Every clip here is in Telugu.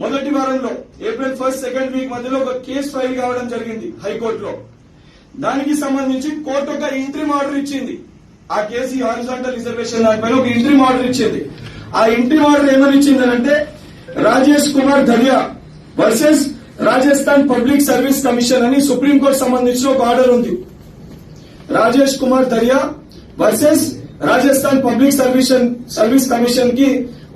మొదటి వారంలో ఏప్రిల్ ఫస్ట్ సెకండ్ వీక్ మధ్యలో ఒక కేసు ఫైల్ కావడం జరిగింది హైకోర్టులో. దానికి సంబంధించి కోర్టు ఒక ఇంట్రీమ్ ఆర్డర్ ఇచ్చింది. ఆ కేసు హారిజాంటల్ రిజర్వేషన్ దానిపైన ఒక ఇంట్రీమ్ ఆర్డర్ ఇచ్చింది. ఆ ఇంట్రీమ్ ఆర్డర్ ఏమని ఇచ్చిందనంటే Rajesh Kumar Dhariya versus Rajasthan public service commission అని సుప్రీంకోర్టు సంబంధించిన ఒక ఆర్డర్ ఉంది. Rajesh Kumar Dariya versus Rajasthan public service service కమిషన్కి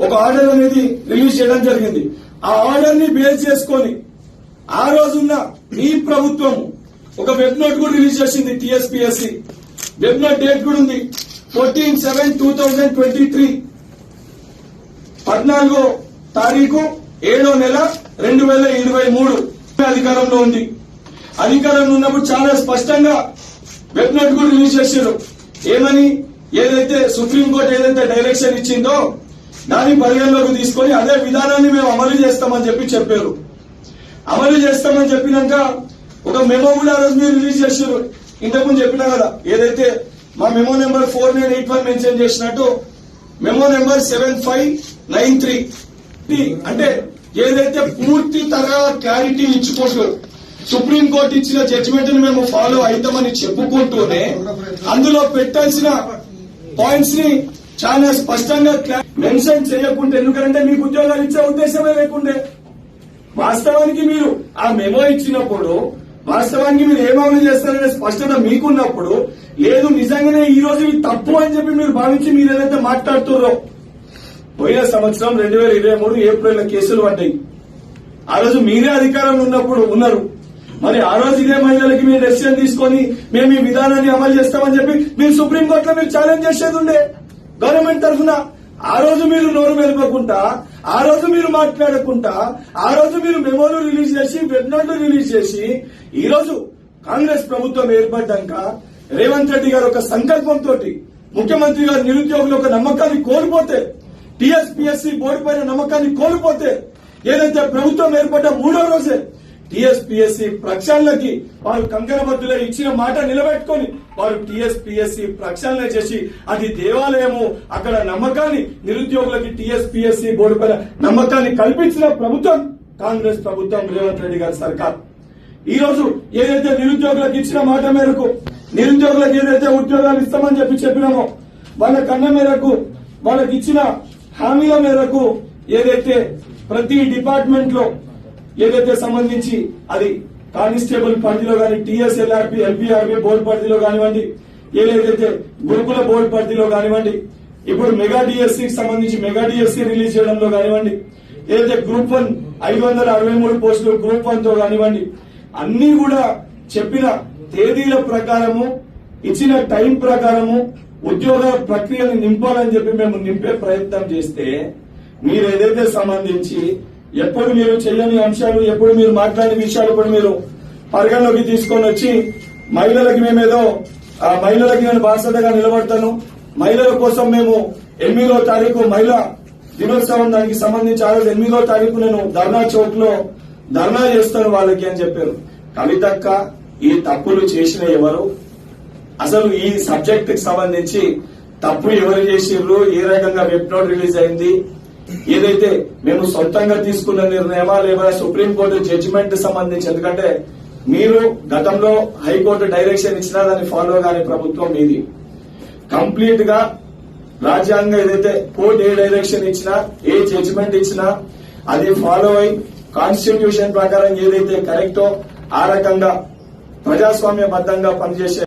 ఒక ఆర్డర్ అనేది రిలీజ్ చేయడం జరిగింది. ఆ ఆర్డర్ని బేస్ చేసుకొని ఆ రోజున్న ఈ ప్రభుత్వం ఒక వెబ్ నోట్ కూడా రిలీజ్ చేసింది టీఎస్పీఎస్సి. వెబ్ నోట్ డేట్ కూడా ఉంది. Fourteen seven two thousand twenty three పద్నాలుగో తారీఖు ఏడో నెల రెండు వేల ఇరవై మూడు అధికారంలో ఉంది. అధికారంలో ఉన్నప్పుడు చాలా స్పష్టంగా వెబ్ నోట్ కూడా రిలీజ్ చేశారు ఏమని? ఏదైతే సుప్రీంకోర్టు ఏదైతే డైరెక్షన్ ఇచ్చిందో దాన్ని పరిగణలోకి తీసుకొని అదే విధానాన్ని మేము అమలు చేస్తామని చెప్పి చెప్పారు. అమలు చేస్తామని చెప్పినాక ఒక మెమో కూడా ఆ రోజు మీరు రిలీజ్ చేశారు. ఇంతకుముందు చెప్పినా కదా ఏదైతే మా memo number four nine eight one mention చేసినట్టు memo number seven five nine three అంటే ఏదైతే పూర్తి తరగా క్లారిటీ ఇచ్చుకుంటూ సుప్రీం కోర్టు ఇచ్చిన జడ్జిమెంట్ని మేము ఫాలో అవుతామని చెప్పుకుంటూనే అందులో పెట్టాల్సిన పాయింట్స్ని చాలా స్పష్టంగా మెన్షన్ చేయకుంటే ఎందుకంటే మీకు ఉద్యోగాలు ఇచ్చే ఉద్దేశమే లేకుండే. వాస్తవానికి మీరు ఆ మెమో ఇచ్చినప్పుడు వాస్తవానికి మీరు ఏం అమలు చేస్తారనే స్పష్టత మీకున్నప్పుడు లేదు నిజంగానే ఈ రోజు ఇది తప్పు అని చెప్పి మీరు భావించి మీరు ఏదైతే మాట్లాడుతున్నారో. పోయిన సంవత్సరం రెండు వేల ఇరవై మూడు ఏప్రిల్ కేసులు పడ్డాయి. ఆ రోజు మీరే అధికారంలో ఉన్నప్పుడు ఉన్నారు. మరి ఆ రోజు ఇదే మహిళలకి మీరు డెసిషన్ తీసుకొని మేము ఈ విధానాన్ని అమలు చేస్తామని చెప్పి మీరు సుప్రీంకోర్టులో మీరు ఛాలెంజ్ చేసేది ఉండే. గవర్నమెంట్ తరఫున ఆ రోజు మీరు నోరు మెలపకుండా ఆ రోజు మీరు మాట్లాడకుండా ఆ రోజు మీరు మెమోలు రిలీజ్ చేసి వెబ్నాట్లు రిలీజ్ చేసి ఈ రోజు కాంగ్రెస్ ప్రభుత్వం ఏర్పడ్డాక రేవంత్ రెడ్డి గారు ఒక సంకల్పంతో ముఖ్యమంత్రి గారు నిరుద్యోగులు ఒక నమ్మకాన్ని కోల్పోతే టీఎస్పీఎస్సీ బోర్డు పైన నమ్మకాన్ని కోల్పోతే ఏదైతే ప్రభుత్వం ఏర్పడ్డ మూడో రోజే టిఎస్పిఎస్సి ప్రక్షాళనకి వారు కంకణబద్దులే ఇచ్చిన మాట నిలబెట్టుకొని వారు టిఎస్పిఎస్సి ప్రక్షాళన చేసి అది దేవాలయము అక్కడ నమ్మకాన్ని నిరుద్యోగులకి టిఎస్పిఎస్సి బోర్డు పైన నమ్మకాన్ని కల్పించిన ప్రభుత్వం కాంగ్రెస్ ప్రభుత్వం రేవంత్ రెడ్డి గారి సర్కార్. ఈ రోజు ఏదైతే నిరుద్యోగులకు ఇచ్చిన మాట మేరకు నిరుద్యోగులకు ఏదైతే ఉద్యోగాలు ఇస్తామని చెప్పి చెప్పినామో వాళ్ళ కన్న మేరకు వాళ్ళకి ఇచ్చిన హామీల మేరకు ఏదైతే ప్రతి డిపార్ట్మెంట్లో ఏదైతే సంబంధించి అది కానిస్టేబుల్ పరిధిలో కానీ టీఎస్ఎల్ఆర్పి ఎల్పీఆర్పి బోర్డు పరిధిలో కానివ్వండి ఏదైతే గురుకుల బోర్డు పరిధిలో కానివ్వండి ఇప్పుడు మెగా డిఎస్సికి సంబంధించి మెగా డిఎస్సి రిలీజ్ చేయడంలో కానివ్వండి ఏదైతే గ్రూప్ వన్ ఐదు వందల అరవై మూడు పోస్టులు గ్రూప్ వన్తో కానివ్వండి అన్ని కూడా చెప్పిన తేదీల ప్రకారము ఇచ్చిన టైం ప్రకారము ఉద్యోగ ప్రక్రియను నింపాలని చెప్పి మేము నింపే ప్రయత్నం చేస్తే మీరు ఏదైతే సంబంధించి ఎప్పుడు మీరు చేయని అంశాలు ఎప్పుడు మీరు మాట్లాడిన విషయాలు కూడా మీరు పరిగణలోకి తీసుకొని వచ్చి మహిళలకి మేమేదో ఆ మహిళలకి నేను బాధ్యతగా నిలబడతాను. మహిళల కోసం మేము ఎనిమిదో తారీఖు మహిళా దినోత్సవం దానికి సంబంధించి ఆ రోజు ఎనిమిదో తారీఖు నేను ధర్నా చౌక్లో ధర్నా చేస్తాను వాళ్ళకి అని చెప్పారు. కవితక్క ఈ తప్పులు చేసిన ఎవరు? అసలు ఈ సబ్జెక్ట్కి సంబంధించి తప్పు ఎవరు చేసిర్రు? ఏ రకంగా వెబ్ నోట్ రిలీజ్ అయింది? ఏదైతే మేము సొంతంగా తీసుకున్న నిర్ణయమా లేదా సుప్రీంకోర్టు జడ్జిమెంట్ సంబంధించి? ఎందుకంటే మీరు గతంలో హైకోర్టు డైరెక్షన్ ఇచ్చినా దాన్ని ఫాలో కాని ప్రభుత్వం మీది. కంప్లీట్గా రాజ్యాంగం ఏదైతే కోర్టు ఏ డైరెక్షన్ ఇచ్చినా ఏ జడ్జిమెంట్ ఇచ్చినా అది ఫాలో అయి కాన్స్టిట్యూషన్ ప్రకారం ఏదైతే కరెక్టో ఆ రకంగా ప్రజాస్వామ్యబద్దంగా పనిచేసే